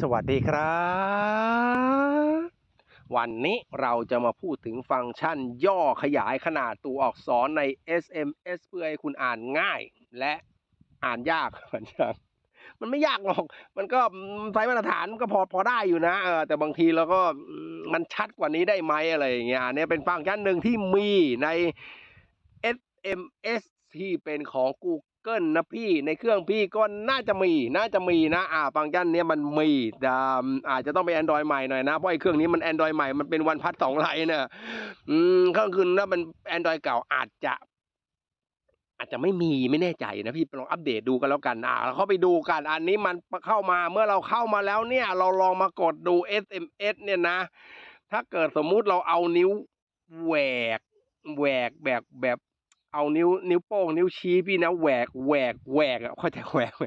สวัสดีครับ วันนี้เราจะมาพูดถึงฟังก์ชันย่อขยายขนาดตัวอักษรใน SMS เพื่อให้คุณอ่านง่าย และอ่านยากเหมือนกันมันไม่ยากหรอก มันก็ไซส์มาตรฐานก็พอพอได้อยู่นะเออแต่บางทีเราก็มันชัดกว่านี้ได้ไหมอะไรอย่างเงี้ยอันนี้เป็นฟังก์ชันหนึ่งที่มีใน SMS ที่เป็นของ Google เกินะพี่ในเครื่องพี่ก็น่าจะมีน่าจะมีนะ อ่าฟังก์ชันเนี้ยมันมีแต่อาจจะต้องไป Android ใหม่หน่อยนะเพราะไอ้เครื่องนี้มัน Android ใหม่มันเป็นวันพัดสองไลน์เนี่ยอืมเครื่องคืนถ้ามัน Android เก่าอาจจะอาจจะไม่มีไม่แน่ใจนะพี่ลองอัปเดตดูกันแล้วกันอ่าเราเข้าไปดูกันอันนี้มันเข้ามาเมื่อเราเข้ามาแล้วเนี่ย เราลองมากดดู SMS เนี่ยนะ ถ้าเกิดสมมุติเราเอานิ้วแหวกแหวกแบบแบบ เอานิ้วนิ้วโป้งนิ้วชี้พี่นะแหวกแหวกแหวกอะเข้าใจแหวกไหม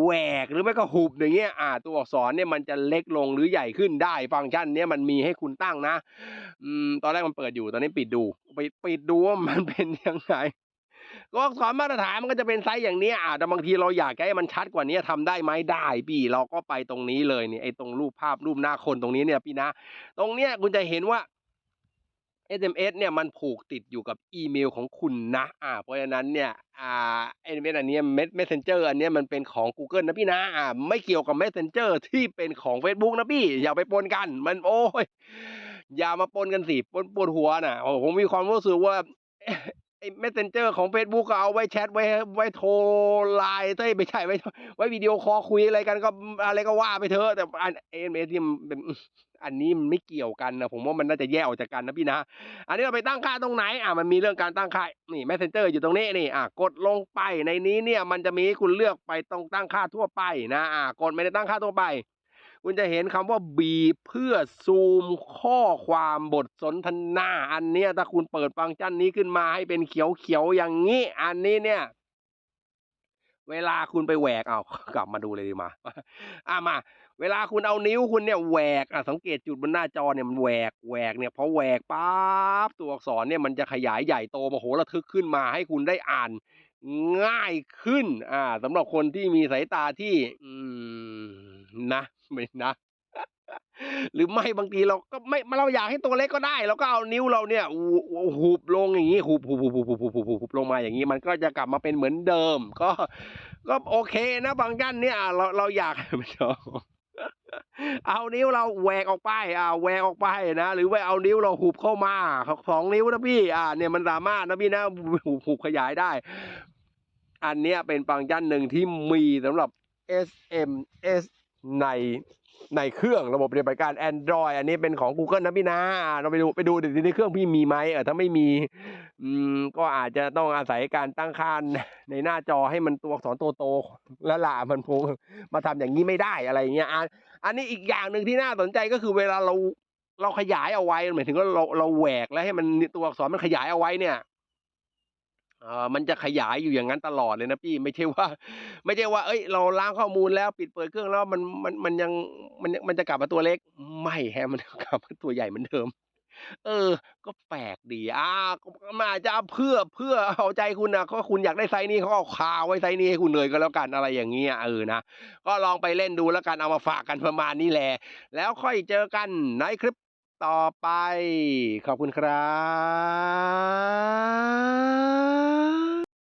แหวกหรือไม่ก็หุบอย่างเงี้ยอ่า ตัวอักษรเนี่ยมันจะเล็กลงหรือใหญ่ขึ้นได้ ฟังก์ชันเนี้ยมันมีให้คุณตั้งนะ อืม ตอนแรกมันเปิดอยู่ตอนนี้ปิดดูปิดปิดดูว่ามันเป็นยังไงก็อักษรมาตรฐานมันก็จะเป็นไซส์อย่างเนี้ยอ่าแต่บางทีเราอยากให้มันชัดกว่านี้ทำได้ไหมได้พี่เราก็ไปตรงนี้เลยนี่ไอ้ตรงรูปภาพรูปหน้าคนตรงนี้เนี่ยพี่นะ ตรงเนี้ยคุณจะเห็นว่า SMS เนี่ยมันผูกติดอยู่กับอีเมลของคุณนะอ่าเพราะฉะนั้นเนี่ยอ่า SMS อันเนี้ย Messenger อันเนี้ยมันเป็นของ Google นะพี่นะอ่าไม่เกี่ยวกับ Messenger ที่เป็นของ Facebook นะพี่ อย่าไปปนกัน มันโอ้ยอย่ามาปนกันสิปนปวดหัวน่ะโอ้ผมมีความรู้สึกว่า ไอ้ Messenger ของ Facebook ก็เอาไว้แชทไว้ไว้โทรไลน์เอ้ยไม่ใช่ไว้ไว้วิดีโอคอลคุยอะไรกันก็อะไรก็ว่าไปเถอะแต่อัน SMS นี่มันเป็นอันนี้มันไม่เกี่ยวกันนะผมว่ามันน่าจะแยกออกจากกันนะพี่นะ อันนี้เราไปตั้งค่าตรงไหนอะมันมีเรื่องการตั้งค่านี่ Messenger อยู่ตรงนี้นี่อะกดลงไปในนี้เนี่ยมันจะมีให้คุณเลือกไปตรงตั้งค่าทั่วไปนะอะกดไม่ได้ตั้งค่าทั่วไป คุณจะเห็นคำว่าบีบเพื่อซูมข้อความบทสนทนา อันนี้ถ้าคุณเปิดฟังก์ชันนี้ขึ้นมาให้เป็นเขียวๆอย่างนี้ อันนี้เนี่ยเวลาคุณไปแหวกเอากลับมาดูเลยดีมาอะมา เวลาคุณเอานิ้วคุณเนี่ยแหวกอะสังเกตจุดบนหน้าจอเนี่ยมันแหวกแหวกเนี่ยพอแหวกปั๊บตัวอักษรเนี่ยมันจะขยายใหญ่โตมโหระทึกขึ้นมาให้คุณได้อ่านง่ายขึ้น อ่าสำหรับคนที่มีสายตาที่ อืมนะ ไม่นะหรือไม่บางทีเราก็ไม่เราอยากให้ตัวเล็กก็ได้เราก็เอานิ้วเราเนี่ยหูบลงอย่างนี้หูบหูบหูบหูบหูบหูบหูบลงมาอย่างนี้มันก็จะกลับมาเป็นเหมือนเดิม ก็ ก็โอเคนะบางท่านเนี่ย เราเราอยากไม่ชอเอานิ้วเราแหวกออกไปอ่าแหวกออกไปนะหรือว่าเอานิ้วเราหุบเข้ามาสองนิ้วนะพี่อ่า เนี่ยมันสามารถนะพี่นะหุบหุบขยายได้ อันเนี้ยเป็นบางก์ชันหนึ่งที่มีสำหรับ S M S ในในเครื่องระบบปฏิบัติการ Android อันนี้เป็นของ Google นะพี่นะเราไปดูไปดูดิในเครื่องพี่มีไหมเออถ้าไม่มีอืมก็อาจจะต้องอาศัยการตั้งค่าในหน้าจอให้มันตัวอักษรโตๆแล้วล่ะมันคงมาทำอย่างนี้ไม่ได้อะไรเงี้ยอะอันนี้อีกอย่างหนึ่งที่น่าสนใจก็คือเวลาเราเราขยายเอาไว้หมายถึงว่าเราเราแหวกแล้วให้มันตัวอักษรมันขยายเอาไว้เนี่ย มันจะขยายอยู่อย่างนั้นตลอดเลยนะพี่ไม่ใช่ว่า ไม่ใช่ว่า เอ้ย เราล้างข้อมูลแล้วปิดเปิดเครื่องแล้วมันมันมันยังมันมันจะกลับมาตัวเล็ก ไม่ฮะมันกลับมาตัวใหญ่เหมือนเดิม เออ ก็แปลกดีอ่ามาจจะเพื่อเพื่อเอาใจคุณนะก็คุณอยากได้ไซส์นี้เขาเอาคาไว้ไซส์นี้ให้คุณเลยก็แล้วกันอะไรอย่างเงี้ยเออนะก็ลองไปเล่นดูแล้วกันเอามาฝากกันประมาณนี้แหละแล้วค่อยเจอกันในคลิปต่อไป ขอบคุณครับ